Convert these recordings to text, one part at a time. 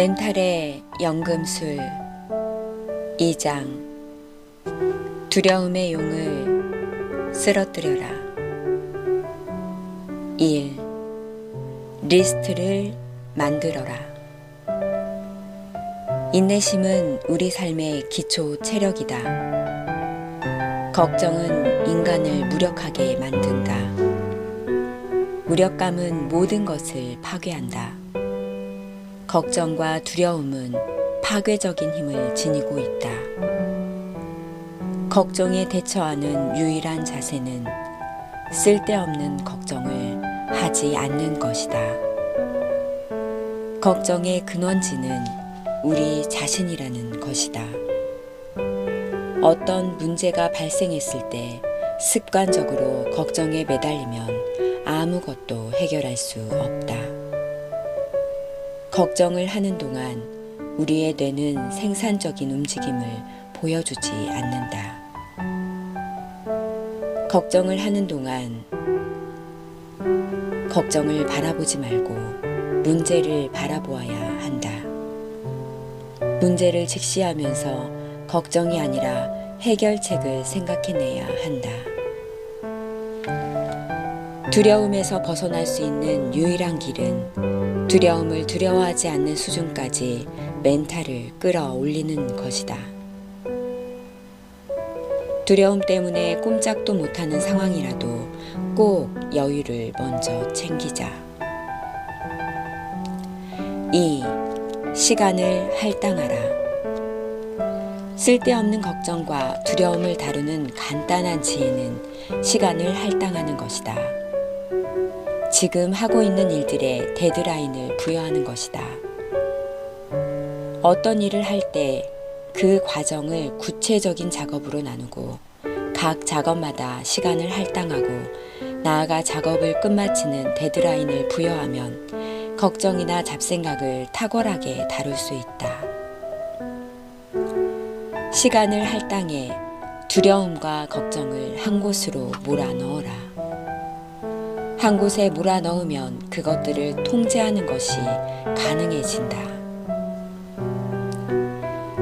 멘탈의 연금술 2장 두려움의 용을 쓰러뜨려라 1. 리스트를 만들어라 인내심은 우리 삶의 기초 체력이다. 걱정은 인간을 무력하게 만든다. 무력감은 모든 것을 파괴한다. 걱정과 두려움은 파괴적인 힘을 지니고 있다. 걱정에 대처하는 유일한 자세는 쓸데없는 걱정을 하지 않는 것이다. 걱정의 근원지는 우리 자신이라는 것이다. 어떤 문제가 발생했을 때 습관적으로 걱정에 매달리면 아무것도 해결할 수 없다. 걱정을 하는 동안 우리의 뇌는 생산적인 움직임을 보여주지 않는다. 걱정을 하는 동안 걱정을 바라보지 말고 문제를 바라보아야 한다. 문제를 직시하면서 걱정이 아니라 해결책을 생각해내야 한다. 두려움에서 벗어날 수 있는 유일한 길은 두려움을 두려워하지 않는 수준까지 멘탈을 끌어올리는 것이다. 두려움 때문에 꼼짝도 못하는 상황이라도 꼭 여유를 먼저 챙기자. 2. 시간을 할당하라. 쓸데없는 걱정과 두려움을 다루는 간단한 지혜는 시간을 할당하는 것이다. 지금 하고 있는 일들의 데드라인을 부여하는 것이다. 어떤 일을 할 때 그 과정을 구체적인 작업으로 나누고 각 작업마다 시간을 할당하고 나아가 작업을 끝마치는 데드라인을 부여하면 걱정이나 잡생각을 탁월하게 다룰 수 있다. 시간을 할당해 두려움과 걱정을 한 곳으로 몰아 넣어라. 한 곳에 몰아 넣으면 그것들을 통제하는 것이 가능해진다.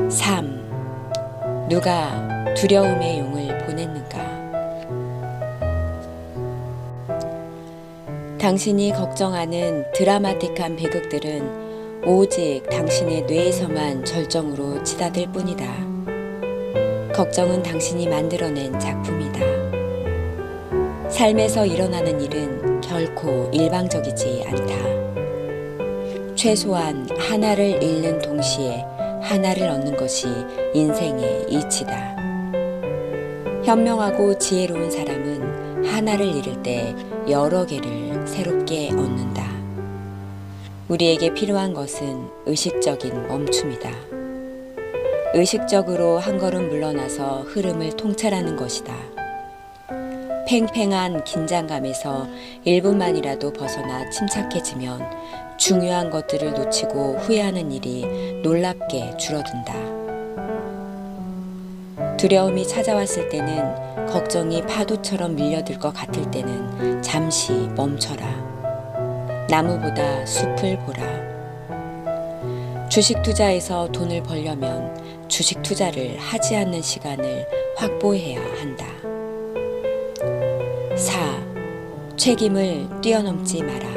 3. 누가 두려움의 용을 보냈는가? 당신이 걱정하는 드라마틱한 비극들은 오직 당신의 뇌에서만 절정으로 치닫을 뿐이다. 걱정은 당신이 만들어낸 작품이다. 삶에서 일어나는 일은 결코 일방적이지 않다. 최소한 하나를 잃는 동시에 하나를 얻는 것이 인생의 이치다. 현명하고 지혜로운 사람은 하나를 잃을 때 여러 개를 새롭게 얻는다. 우리에게 필요한 것은 의식적인 멈춤이다. 의식적으로 한 걸음 물러나서 흐름을 통찰하는 것이다. 팽팽한 긴장감에서 1분만이라도 벗어나 침착해지면 중요한 것들을 놓치고 후회하는 일이 놀랍게 줄어든다. 두려움이 찾아왔을 때는 걱정이 파도처럼 밀려들 것 같을 때는 잠시 멈춰라. 나무보다 숲을 보라. 주식 투자에서 돈을 벌려면 주식 투자를 하지 않는 시간을 확보해야 한다. 4. 책임을 뛰어넘지 마라.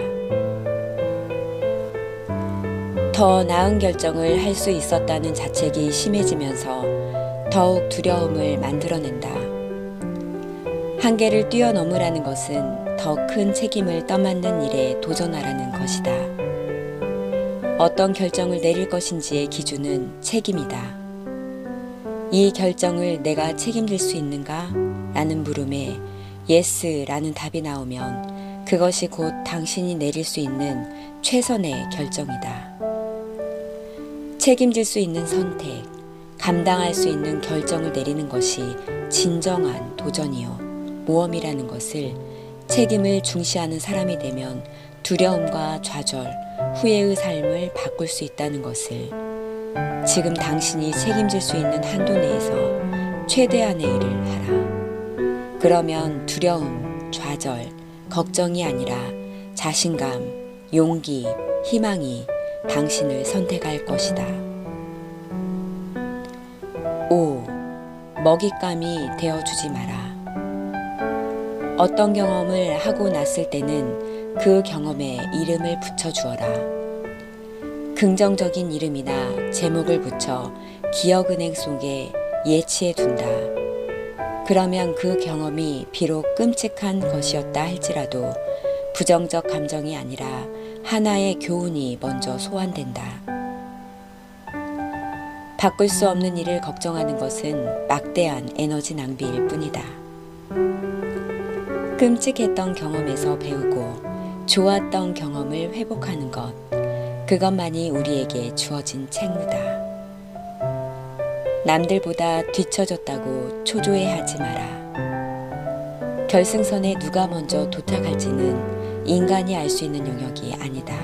더 나은 결정을 할 수 있었다는 자책이 심해지면서 더욱 두려움을 만들어낸다. 한계를 뛰어넘으라는 것은 더 큰 책임을 떠맡는 일에 도전하라는 것이다. 어떤 결정을 내릴 것인지의 기준은 책임이다. 이 결정을 내가 책임질 수 있는가? 라는 물음에 예스라는 답이 나오면 그것이 곧 당신이 내릴 수 있는 최선의 결정이다. 책임질 수 있는 선택, 감당할 수 있는 결정을 내리는 것이 진정한 도전이요. 모험이라는 것을 책임을 중시하는 사람이 되면 두려움과 좌절, 후회의 삶을 바꿀 수 있다는 것을 지금 당신이 책임질 수 있는 한도 내에서 최대한의 일을 하라. 그러면 두려움, 좌절, 걱정이 아니라 자신감, 용기, 희망이 당신을 선택할 것이다. 5. 먹잇감이 되어주지 마라. 어떤 경험을 하고 났을 때는 그 경험에 이름을 붙여주어라. 긍정적인 이름이나 제목을 붙여 기억은행 속에 예치해 둔다. 그러면 그 경험이 비록 끔찍한 것이었다 할지라도 부정적 감정이 아니라 하나의 교훈이 먼저 소환된다. 바꿀 수 없는 일을 걱정하는 것은 막대한 에너지 낭비일 뿐이다. 끔찍했던 경험에서 배우고 좋았던 경험을 회복하는 것, 그것만이 우리에게 주어진 책무다. 남들보다 뒤처졌다고 초조해하지 마라. 결승선에 누가 먼저 도착할지는 인간이 알 수 있는 영역이 아니다.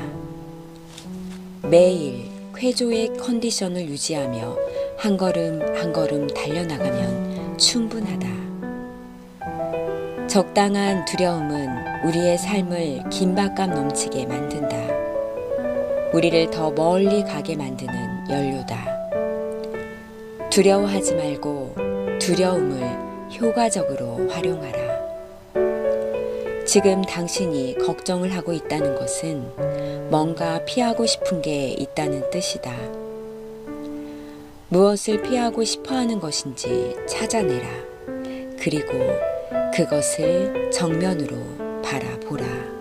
매일 쾌조의 컨디션을 유지하며 한 걸음 한 걸음 달려나가면 충분하다. 적당한 두려움은 우리의 삶을 긴박감 넘치게 만든다. 우리를 더 멀리 가게 만드는 연료다. 두려워하지 말고 두려움을 효과적으로 활용하라. 지금 당신이 걱정을 하고 있다는 것은 뭔가 피하고 싶은 게 있다는 뜻이다. 무엇을 피하고 싶어 하는 것인지 찾아내라. 그리고 그것을 정면으로 바라보라.